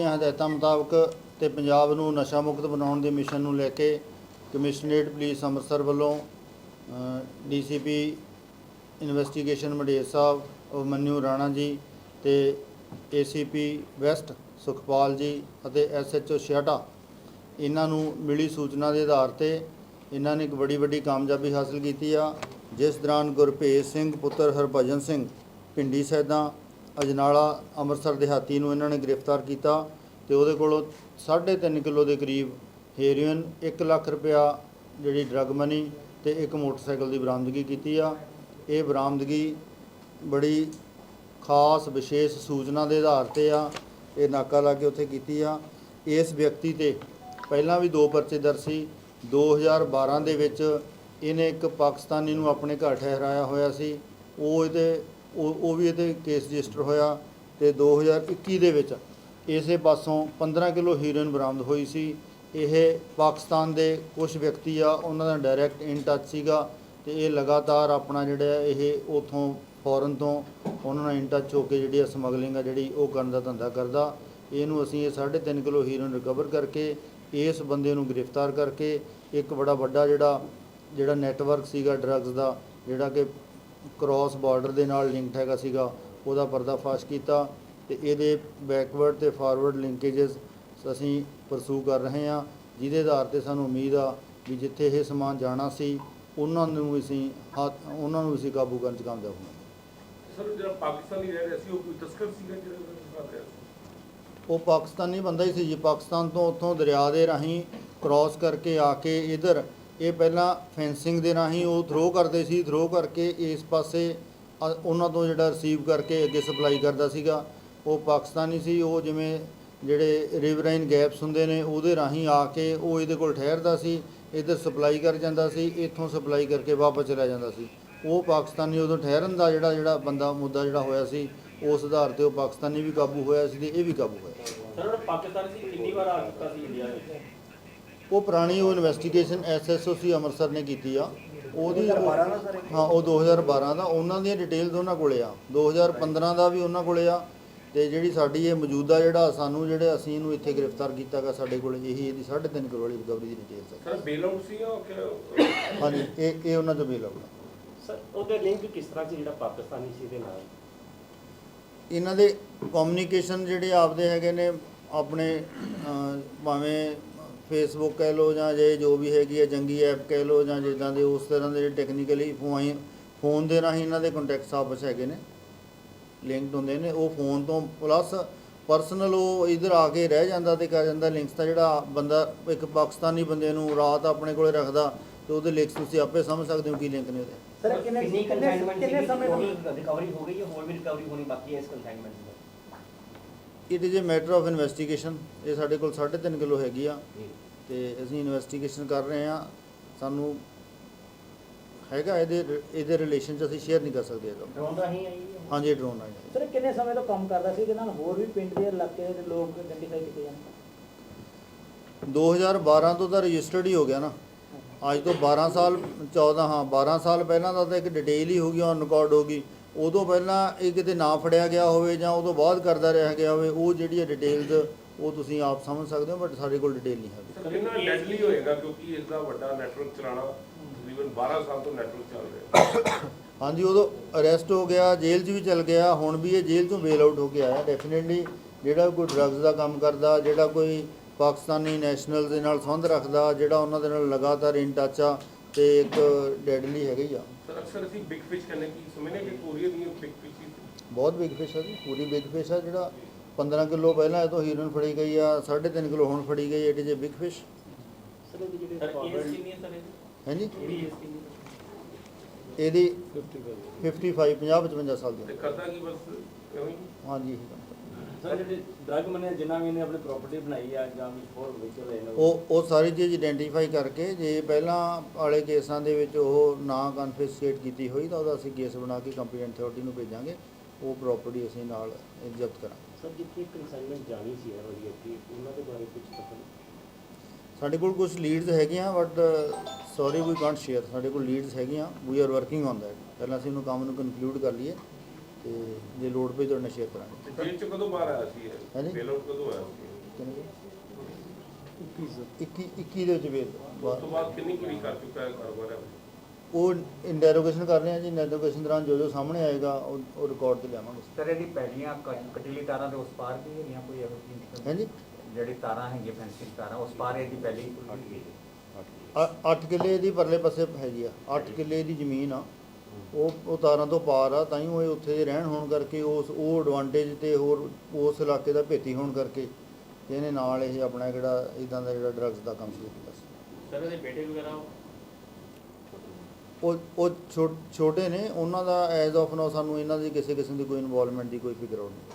ਦੀਆਂ ਹਦਾਇਤਾਂ ਮੁਤਾਬਕ ਤੇ ਪੰਜਾਬ ਨੂੰ ਨਸ਼ਾ ਮੁਕਤ ਬਣਾਉਣ ਦੇ ਮਿਸ਼ਨ ਨੂੰ ਲੈ ਕੇ ਕਮਿਸ਼ਨਰੇਟ ਪੁਲਿਸ ਅੰਮ੍ਰਿਤਸਰ ਵੱਲੋਂ ਡੀਸੀਪੀ ਇਨਵੈਸਟੀਗੇਸ਼ਨ ਮਡੇਰ ਸਾਹਿਬ ਅਭਿਮਨਿਊ ਰਾਣਾ ਜੀ ਤੇ ਏਸੀਪੀ ਵੈਸਟ ਸੁਖਪਾਲ ਜੀ ਅਤੇ ਐਸਐਚਓ ਛਿਆਟਾ ਇਹਨਾਂ ਨੂੰ ਮਿਲੀ ਸੂਚਨਾ ਦੇ ਆਧਾਰ ਤੇ ਇਹਨਾਂ ਨੇ ਇੱਕ ਬੜੀ ਵੱਡੀ ਕਾਮਯਾਬੀ ਹਾਸਲ ਕੀਤੀ ਆ, ਜਿਸ ਦੌਰਾਨ ਗੁਰਭੇਜ ਸਿੰਘ, ਪੁੱਤਰ ਹਰਭਜਨ ਸਿੰਘ, ਪਿੰਡੀ ਸੈਦਾ ਅਜਨਾਲਾ ਅੰਮ੍ਰਿਤਸਰ ਦਿਹਾਤੀ ਨੂੰ ਇਹਨਾਂ ਨੇ ਗ੍ਰਿਫਤਾਰ ਕੀਤਾ ਤੇ ਉਹਦੇ ਕੋਲੋਂ 3.5 ਕਿਲੋ ਦੇ ਕਰੀਬ ਹੈਰੋਇਨ 1 ਲੱਖ ਰੁਪਇਆ ਜਿਹੜੀ ਡਰੱਗ ਮਨੀ ਤੇ ਇੱਕ ਮੋਟਰਸਾਈਕਲ ਦੀ ਬਰਾਮਦਗੀ ਕੀਤੀ ਆ। ਇਹ ਬਰਾਮਦਗੀ ਬੜੀ ਖਾਸ, ਵਿਸ਼ੇਸ਼ ਸੂਚਨਾ ਦੇ ਆਧਾਰ ਤੇ ਆ। ਇਹ ਨਾਕਾ ਲਾ ਕੇ ਉੱਥੇ ਕੀਤੀ ਆ। ਇਸ ਵਿਅਕਤੀ ਤੇ ਪਹਿਲਾਂ ਵੀ ਦੋ ਪਰਚੇ ਦਰਜ ਸੀ। 2012 ਦੇ ਵਿੱਚ ਇਹਨੇ ਇੱਕ ਪਾਕਿਸਤਾਨੀ ਨੂੰ ਆਪਣੇ ਘਰ ਠਹਿਰਾਇਆ ਹੋਇਆ ਸੀ। ਉਹ ਇਹਦੇ ਉਹ ਉਹ ਵੀ ਇਹਦੇ ਕੇਸ ਰਜਿਸਟਰ ਹੋਇਆ ਤੇ 2021 ਦੇ ਵਿੱਚ ਇਸੇ ਪਾਸੋਂ 15 ਕਿਲੋ ਹੀਰੋਇਨ ਬਰਾਮਦ ਹੋਈ ਸੀ। ਇਹ ਪਾਕਿਸਤਾਨ ਦੇ ਕੁਝ ਵਿਅਕਤੀ ਆ, ਉਹਨਾਂ ਦਾ ਡਾਇਰੈਕਟ ਇਨ ਟੱਚ ਸੀਗਾ ਤੇ ਇਹ ਲਗਾਤਾਰ ਆਪਣਾ ਜਿਹੜਾ ਇਹ ਉਥੋਂ ਫੋਰਨ ਤੋਂ ਉਹਨਾਂ ਨਾਲ ਇਨ ਟੱਚ ਹੋ ਕੇ ਜਿਹੜੀ ਸਮਗਲਿੰਗ ਆ ਜਿਹੜੀ ਉਹ ਕਰਨ ਦਾ ਧੰਦਾ ਕਰਦਾ। ਇਹਨੂੰ ਅਸੀਂ ਇਹ 3.5 ਕਿਲੋ ਹੀਰੋਇਨ ਰਿਕਵਰ ਕਰਕੇ ਇਸ ਬੰਦੇ ਨੂੰ ਗ੍ਰਿਫਤਾਰ ਕਰਕੇ ਇੱਕ ਬੜਾ ਵੱਡਾ ਜਿਹੜਾ ਜਿਹੜਾ ਨੈਟਵਰਕ ਸੀਗਾ ਡਰੱਗਸ ਦਾ, ਜਿਹੜਾ ਕਿ ਕ੍ਰਾਸ ਬਾਰਡਰ ਦੇ ਨਾਲ ਲਿੰਕਡ ਹੈਗਾ ਸੀਗਾ ਉਹਦਾ ਪਰਦਾਫਾਸ਼ ਕੀਤਾ ਤੇ ਇਹਦੇ ਬੈਕਵਰਡ ਤੇ ਫਾਰਵਰਡ ਲਿੰਕੇजेस ਅਸੀਂ ਪਰਸੂ ਕਰ ਰਹੇ ਹਾਂ ਜਿਹਦੇ ਆਧਾਰ ਤੇ ਸਾਨੂੰ ਉਮੀਦ ਆ ਵੀ ਜਿੱਥੇ ਇਹ ਸਮਾਨ ਜਾਣਾ ਸੀ ਉਹਨਾਂ ਨੂੰ ਅਸੀਂ ਉਹਨਾਂ ਨੂੰ ਅਸੀਂ ਕਾਬੂ ਕਰਨ ਚ ਕਾਮਯਾਬ ਹੋਵਾਂਗੇ। ਸਰ ਜਿਹੜਾ ਪਾਕਿਸਤਾਨੀ ਰਹਿ ਰਿਹਾ ਸੀ ਉਹ ਕੋਈ ਤਸਕਰ ਸੀਗਾ ਜਿਹੜਾ ਉਹਨੂੰ ਕਰ ਰਿਹਾ ਸੀ? ਉਹ ਪਾਕਿਸਤਾਨੀ ਬੰਦਾ ਹੀ ਸੀ ਜੀ ਪਾਕਿਸਤਾਨ ਤੋਂ ਉੱਥੋਂ ਦਰਿਆ ਦੇ ਰਾਹੀਂ ਕ੍ਰਾਸ ਕਰਕੇ ਆ ਕੇ ਇਧਰ ਇਹ ਪਹਿਲਾਂ ਫੈਂਸਿੰਗ ਦੇ ਰਾਹੀਂ ਉਹ ਥਰੋ ਕਰਦੇ ਸੀ ਥਰੋ ਕਰਕੇ ਇਸ ਪਾਸੇ, ਅ- ਉਹਨਾਂ ਤੋਂ ਜਿਹੜਾ ਰਿਸੀਵ ਕਰਕੇ ਅੱਗੇ ਸਪਲਾਈ ਕਰਦਾ ਸੀਗਾ। ਉਹ ਪਾਕਿਸਤਾਨੀ ਸੀ, ਉਹ ਜਿਵੇਂ ਜਿਹੜੇ ਰਿਵਰਾਈਨ ਗੈਪਸ ਹੁੰਦੇ ਨੇ, ਉਹਦੇ ਰਾਹੀਂ ਆ ਕੇ ਉਹ ਇਹਦੇ ਕੋਲ ਠਹਿਰਦਾ ਸੀ, ਇੱਧਰ ਸਪਲਾਈ ਕਰ ਜਾਂਦਾ ਸੀ, ਇੱਥੋਂ ਸਪਲਾਈ ਕਰਕੇ ਵਾਪਸ ਚਲਾ ਜਾਂਦਾ ਸੀ। ਉਹ ਪਾਕਿਸਤਾਨੀ ਉਦੋਂ ਠਹਿਰਨ ਦਾ ਜਿਹੜਾ ਜਿਹੜਾ ਬੰਦਾ, ਮੁੱਦਾ ਜਿਹੜਾ ਹੋਇਆ ਸੀ, ਉਸ ਆਧਾਰ ਤੇ ਉਹ ਪਾਕਿਸਤਾਨੀ ਵੀ ਕਾਬੂ ਹੋਇਆ ਸੀ ਤੇ ਇਹ ਵੀ ਕਾਬੂ ਹੋਇਆ। ਸਰ ਉਹ ਪਾਕਿਸਤਾਨ ਸੀ ਕਿੰਨੀ ਵਾਰ ਆ ਚੁੱਕਾ ਸੀ ਇੰਡੀਆ ਵਿੱਚ? ਉਹ ਪੁਰਾਣੀ ਉਹ ਇਨਵੈਸਟੀਗੇਸ਼ਨ ਐਸਐਸਓਸੀ ਅੰਮ੍ਰਿਤਸਰ ਨੇ ਕੀਤੀ ਆ। ਉਹਦੀ ਹਾਂ ਉਹ 2012 ਦਾ। ਉਹਨਾਂ ਦੀਆਂ ਡਿਟੇਲਸ ਉਹਨਾਂ ਕੋਲੇ ਆ। 2015 ਦਾ ਵੀ ਉਹਨਾਂ ਕੋਲੇ ਆ। ਤੇ ਜਿਹੜੀ ਸਾਡੀ ਇਹ ਮੌਜੂਦਾ ਜਿਹੜਾ ਸਾਨੂੰ ਜਿਹੜੇ ਅਸੀਂ ਇਹਨੂੰ ਇੱਥੇ ਗ੍ਰਿਫਤਾਰ ਕੀਤਾਗਾ ਸਾਡੇ ਕੋਲੇ ਇਹੀ ਇਹਦੀ 3.5 ਕਰੋੜ ਵਾਲੀ ਰਿਕਵਰੀ ਦੀ ਡਿਟੇਲਸ ਹੈ ਸਰ ਬੇਲ ਆਊਟ ਸੀ ਉਹ ਕਿ ਹਾਂਜੀ ਇਹ ਇਹ ਉਹਨਾਂ ਤੋਂ ਬੇਲ ਆਊਟ ਸਰ ਉਹਦੇ ਲਿੰਕ ਕਿਸ ਤਰ੍ਹਾਂ ਸੀ ਜਿਹੜਾ ਪਾਕਿਸਤਾਨੀ ਸੀ ਦੇ ਨਾਲ? ਇਹਨਾਂ ਦੇ ਕਮਿਊਨੀਕੇਸ਼ਨ ਜਿਹੜੇ ਆਪਦੇ ਹੈਗੇ ਨੇ ਆਪਣੇ ਭਾਵੇਂ ਫੇਸਬੁੱਕ ਕਹਿ ਲਓ ਜਾਂ ਜੇ ਜੋ ਵੀ ਹੈਗੀ ਹੈ ਜੰਗੀ ਐਪ ਕਹਿ ਲਓ ਜਾਂ ਜਿੱਦਾਂ ਦੇ ਉਸ ਤਰ੍ਹਾਂ ਦੇ ਟੈਕਨੀਕਲੀ ਫੋਨ ਫੋਨ ਦੇ ਰਾਹੀਂ ਇਹਨਾਂ ਦੇ ਕੰਟੈਕਟਸ ਆਪਸ ਹੈਗੇ ਨੇ। ਲਿੰਕਡ ਹੁੰਦੇ ਨੇ। ਉਹ ਫੋਨ ਤੋਂ ਪਲੱਸ ਪਰਸਨਲ ਉਹ ਇਧਰ ਆ ਕੇ ਰਹਿ ਜਾਂਦਾ ਤੇ ਕਰ ਜਾਂਦਾ ਲਿੰਕਸ ਤਾਂ ਜਿਹੜਾ ਬੰਦਾ ਇੱਕ ਪਾਕਿਸਤਾਨੀ ਬੰਦੇ ਨੂੰ ਰਾਤ ਆਪਣੇ ਕੋਲੇ ਰੱਖਦਾ ਤੇ ਉਹਦੇ ਲਿੰਕਸ ਤੁਸੀਂ ਆਪੇ ਸਮਝ ਸਕਦੇ ਹੋ ਕੀ ਲਿੰਕ ਨੇ ਉਹਦੇ। ਸਰ ਕਿੰਨੇ ਕਿੰਨੇ ਸਮੇਂ ਤੋਂ? ਰਿਕਵਰੀ ਹੋ ਗਈ ਹੈ ਹੋਰ ਵੀ ਰਿਕਵਰੀ ਹੋਣੀ ਬਾਕੀ ਹੈ ਇਸ consignment the? It is a matter of investigation ਇਹ ਸਾਡੇ ਕੋਲ 3.5 ਕਿਲੋ ਹੈਗੀ ਆ। ਤੇ ਅਸੀਂ ਇਨਵੈਸਟੀਗੇਸ਼ਨ ਕਰ ਰਹੇ ਹਾਂ ਸਾਨੂੰ ਹੈਗਾ ਇਹਦੇ ਇਹਦੇ ਰਿਲੇਸ਼ਨ ਚ ਅਸੀਂ ਸ਼ੇਅਰ ਨਹੀਂ ਕਰ ਸਕਦੇ ਇਹਦਾ। ਡਰੋਨ ਰਾਹੀਂ ਆਈ ਹੈ ਹਾਂਜੀ ਡਰੋਨ ਆਇਆ ਸਰ ਕਿੰਨੇ ਸਮੇਂ ਤੋਂ ਕੰਮ ਕਰਦਾ ਸੀ? ਇਹਦੇ ਨਾਲ ਹੋਰ ਵੀ ਪਿੰਡ ਦੇ ਇਲਾਕੇ ਦੇ ਲੋਕ ਆਇਡੈਂਟੀਫਾਈ ਕੀਤੇ ਜਾਣ। 2012 ਤੋਂ ਤਾਂ ਰਜਿਸਟਰਡ ਹੀ ਹੋ ਗਿਆ ਨਾ। ਅੱਜ ਤੋਂ 12 ਸਾਲ 14 ਹਾਂ 12 ਸਾਲ ਪਹਿਲਾਂ ਦਾ ਤਾਂ ਇੱਕ ਡਿਟੇਲ ਹੀ ਹੋ ਗਈ ਔਨ ਰਿਕਾਰਡ ਹੋ ਗਈ। ਉਦੋਂ ਪਹਿਲਾਂ ਇਹ ਕਿਤੇ ਨਾ ਫੜਿਆ ਗਿਆ ਹੋਵੇ ਜਾਂ ਉਦੋਂ ਬਾਅਦ ਕਰਦਾ ਰਿਹਾ ਗਿਆ ਹੋਵੇ ਉਹ ਜਿਹੜੀ ਡਿਟੇਲਸ ਉਹ ਤੁਸੀਂ ਆਪ ਸਮਝ ਸਕਦੇ ਹੋ ਬਟ ਸਾਡੇ ਕੋਲ ਡਿਟੇਲ ਨਹੀਂ ਹੈਗੀ। ਕਿੰਨਾ ਡੈਡਲੀ ਹੋਏਗਾ ਕਿਉਂਕਿ ਇਸ ਦਾ ਵੱਡਾ ਨੈਟਵਰਕ ਚਲਾਣਾ ਤਕਰੀਬਨ 12 ਸਾਲ ਤੋਂ ਨੈਟਵਰਕ ਚੱਲ ਰਿਹਾ। ਹਾਂਜੀ ਉਦੋਂ ਅਰੈਸਟ ਹੋ ਗਿਆ ਜੇਲ੍ਹ 'ਚ ਵੀ ਚਲ ਗਿਆ ਹੁਣ ਵੀ ਇਹ ਜੇਲ੍ਹ ਤੋਂ ਬੇਲ ਆਊਟ ਹੋ ਕੇ ਆਇਆ ਡੈਫੀਨਿਟਲੀ ਜਿਹੜਾ ਕੋਈ ਡਰੱਗਸ ਦਾ ਕੰਮ ਕਰਦਾ ਜਿਹੜਾ ਕੋਈ ਪਾਕਿਸਤਾਨੀ ਨੈਸ਼ਨਲ ਦੇ ਨਾਲ ਸੰਬੰਧ ਰੱਖਦਾ ਜਿਹੜਾ ਉਹਨਾਂ ਦੇ ਨਾਲ ਲਗਾਤਾਰ ਇਨ ਟੱਚ ਆ ਤੇ ਇੱਕ ਡੈਡਲੀ ਹੈਗਾ ਆ। ਸਰ ਅਕਸਰ ਅਸੀਂ ਬਿਗ ਫਿਸ਼ ਕਹਿੰਦੇ ਕਿ ਸਮਝਨੇ ਕਿ ਕੋਰੀਆ ਦੀਆਂ ਬਿਗ ਫਿਸ਼ ਬਹੁਤ ਬਿਗ ਫਿਸ਼ ਹੈ ਜੀ ਪੂਰੀ ਬਿਗ ਫਿਸ਼ ਹੈ ਜਿਹੜਾ 15 ਕਿਲੋ ਪਹਿਲਾਂ ਇਹ ਤੋਂ ਹੀਰੋਇਨ ਫੜੀ ਗਈ ਆ 3.5 ਕਿਲੋ ਹੁਣ ਫੜੀ ਗਈ it is a big fish sir ਜਿਹੜੇ ਇਹ ਕਿੰਨੀ ਹੈ ਹੈ? ਇਹਦੀ? 55 50 55 ਸਾਲ ਦੀ। ਤੇ ਉਮਰ। ਕਰਦਾ ਕੀ ਬਸ ਐਵੇਂ ਹੀ? ਹਾਂਜੀ। ਸਰ ਜਿਹੜੇ ਡਰਗ ਮਨੇ ਜਿਨ੍ਹਾਂ ਵੀ ਨੇ ਆਪਣੀ ਪ੍ਰਾਪਰਟੀ ਬਣਾਈ ਆ ਜਾਂ ਵੀ ਹੋਰ ਵੇਚ ਰਹੇ ਨੇ ਉਹ ਉਹ ਸਾਰੀ ਚੀਜ਼ ਆਇਡੈਂਟੀਫਾਈ ਕਰਕੇ ਜੇ ਪਹਿਲਾਂ ਵਾਲੇ ਕੇਸਾਂ ਦੇ ਵਿੱਚ ਉਹ ਨਾ ਕਨਫਿਸਕੇਟ ਕੀਤੀ ਹੋਈ ਤਾਂ ਉਹਦਾ ਅਸੀਂ ਕੇਸ ਬਣਾ ਕੇ ਕੰਪਲੀਟ ਅਥਾਰਟੀ ਨੂੰ ਭੇਜਾਂਗੇ। ਉਹ ਪ੍ਰਾਪਰਟੀ ਅਸੀਂ ਨਾਲ ਜ਼ਬਤ ਕਰਾਂਗੇ। ਸਰ ਜਿੱਥੇ ਕੰਸਾਈਨਮੈਂਟ ਜਾਣੀ ਸੀ ਇਹ ਵਾਲੀ ਅੱਗੇ ਉਹਨਾਂ ਦੇ ਬਾਰੇ ਕੁਝ ਪਤਾ ਸਾਡੇ ਕੋਲ ਕੁਝ ਲੀਡਸ ਹੈਗੀਆਂ but sorry we can't share ਸਾਡੇ ਕੋਲ ਲੀਡਸ ਹੈਗੀਆਂ we are working on that ਪਹਿਲਾਂ ਅਸੀਂ ਉਹਨੂੰ ਕੰਮ ਨੂੰ ਕਨਕਲੂਡ ਕਰ ਲਈਏ। ਤੇ ਜੇ ਲੋੜ ਪਈ ਤਾਂ ਨਸ਼ੇ ਕਰਾਂਗੇ। ਜੇਲ੍ਹ ਚ ਕਦੋਂ ਬਾਹਰ ਆਇਆ ਸੀ ਇਹ? ਹਾਂਜੀ? ਬੇਲ ਆਊਟ ਕਦੋਂ ਆਇਆ ਸੀ? ਕਿੰਨੇ ਕੁ? 21 21 ਦੇ ਵਿੱਚ ਵੇਲ ਉਸ ਤੋਂ ਬਾਅਦ ਕਿੰਨੀ ਕੁ ਕਰ ਚੁੱਕਾ ਹੈ ਕਾਰੋਬਾਰ? ਹੈ ਉਹ ਇੰਟਰੋਗੇਸ਼ਨ ਕਰ ਰਹੇ ਆ ਜੀ ਇੰਟਰੋਗੇਸ਼ਨ ਦੌਰਾਨ ਜੋ ਜੋ ਸਾਹਮਣੇ ਆਏਗਾ ਉਹ ਉਹ ਰਿਕਾਰਡ ਤੇ ਲਿਆਵਾਂਗੇ। ਸਰ ਇਹਦੀ ਪਹਿਲੀਆਂ ਕ- ਕਟੀਲੀ ਤਾਰਾਂ ਦੇ ਉਸ ਪਾਰ ਵੀ ਹੈਗੀਆਂ ਕੋਈ ਇਹੋ ਜਿਹੀ ਹਾਂਜੀ। ਜਿਹੜੀ ਤਾਰਾਂ ਹੈਗੀਆਂ ਫੈਂਸਿੰਗ ਤਾਰਾਂ ਉਸ ਪਾਰ ਇਹਦੀ ਪਹਿਲੀ 8 ਕਿੱਲੇ ਦੀ ਪਰਲੇ ਪਾਸੇ ਹੈਗੀ ਆ। 8 ਕਿੱਲੇ ਦੀ ਜ਼ਮੀਨ ਆ। ਉਹ ਉਹ ਤਾਰਾਂ ਤੋਂ ਪਾਰ ਆ ਤਾਂ ਹੀ ਉਹ ਉੱਥੇ ਦੇ ਰਹਿਣ ਹੋਣ ਕਰਕੇ ਉਸ ਉਹ ਐਡਵਾਂਟੇਜ ਤੇ ਹੋਰ ਉਸ ਇਲਾਕੇ ਦਾ ਭੇਤੀ ਹੋਣ ਕਰਕੇ ਤੇ ਇਹਨੇ ਨਾਲ ਇਹ ਆਪਣਾ ਜਿਹੜਾ ਇਦਾਂ ਦਾ ਜਿਹੜਾ ਡਰੱਗਸ ਦਾ ਕੰਮ ਸ਼ੁਰੂ ਕੀਤਾ ਸੀ। ਸਰ ਇਹਦੇ ਬੇਟੇ ਵਗੈਰਾ ਉਹ? ਉਹ ਛੋਟੇ ਨੇ ਉਹਨਾਂ ਦਾ ਐਜ਼ ਆਫ ਨਾਓ ਸਾਨੂੰ ਇਹਨਾਂ ਦੀ ਕਿਸੇ ਕਿਸਮ ਦੀ ਕੋਈ ਇਨਵੋਲਵਮੈਂਟ ਦੀ ਕੋਈ ਫਿਕਰ ਨਹੀਂ